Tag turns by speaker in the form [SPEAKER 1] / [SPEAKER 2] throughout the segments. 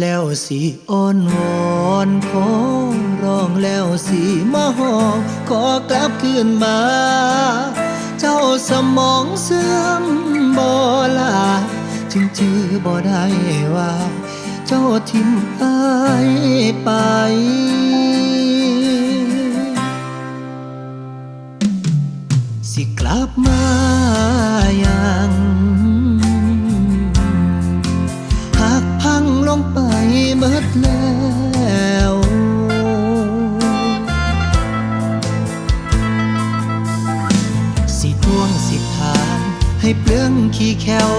[SPEAKER 1] แล้วสิอ้อนวอนขอร้องแล้วสิมาห้องขอกลับคืนมา เจ้าสมองเสื่อมบ่ลาจึงจื้อบ่ได้ว่า เจ้าทิมอาย แคว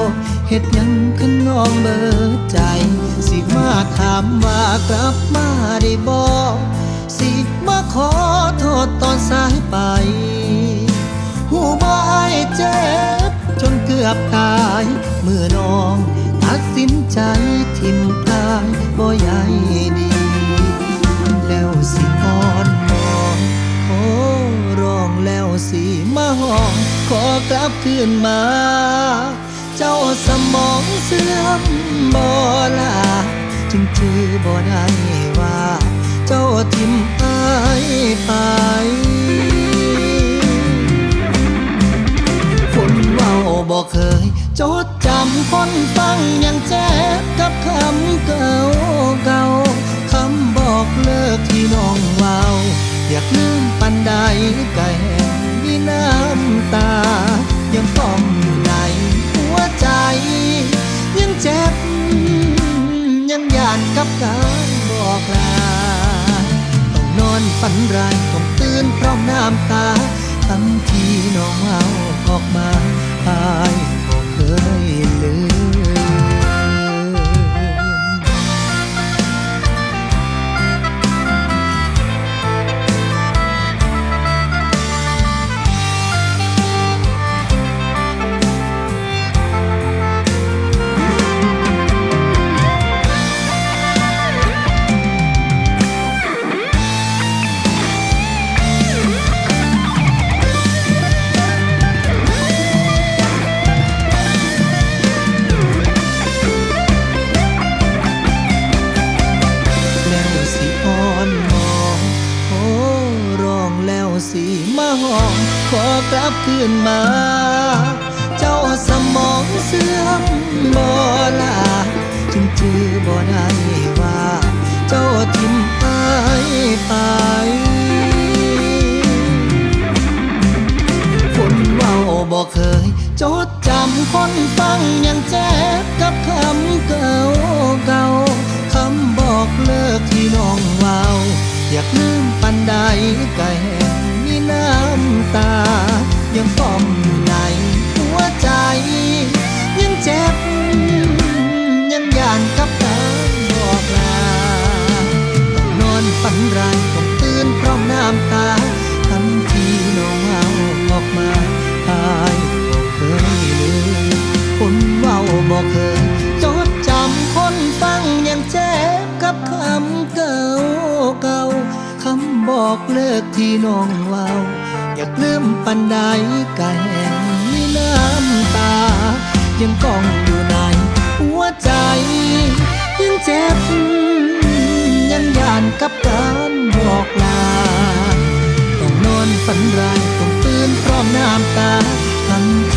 [SPEAKER 1] เฮ็ดยังขึ้นน้องเบิดใจ สิมาถามว่ากลับมาได้บ่สิมาขอโทษตอนสายไป หูบ่อายเจ็บ จนเกือบตาย เมื่อน้องตัดสินใจทิมกายบ่ใหญ่ดี แล้วสิอ่อนมองขอร้องแล้วสิมาห้อง ขอกลับคืนมา เจ้าสมองเสื่อมบ่ลาจึงจือบ่ได้ว่า เจ้าทิมอายไปคนเมาบ่เคย จดจำคนฟังยังแจ็บกับคำเก่า ฝันร้ายต้องตื่นพร้อมน้ำตา ทั้งที่น้องเอาออกมาตาย ขอกลับคืนมา เจ้าสมองเสื่อมบ่ลาจึงจื้อบ่ได้ว่า เจ้าทิมอายไปคนเว้าบ่เคย จดจำคนฟังยังเจ็บกับคำเก่าเก่าคำบอกเลิกที่น้องเว้าอยากลืมปันใดก็แห่งมีน้ำ ตา ยังป้อมอยู่ในหัวใจ ยังเจ็บ ยังยานกับกาบอกลาต้องนอนฝันร้ายต้องตื่นพร้อมน้ำตา ทันทีน้องเอาออกมาอายก็เคยลืมคนเว้าบอกเคยจดจำคนฟังยังเจ็บกับคำเก่าเก่าคำบอกเลิกที่น้องเว้า อยากลืมปันใดก็แห่งมีน้ำตา ยังกองอยู่ในหัวใจ ยังเจ็บ ยังยานกับการบอกลา ต้องนอนฝันร้ายต้องตื่นพร้อมน้ำตาทันท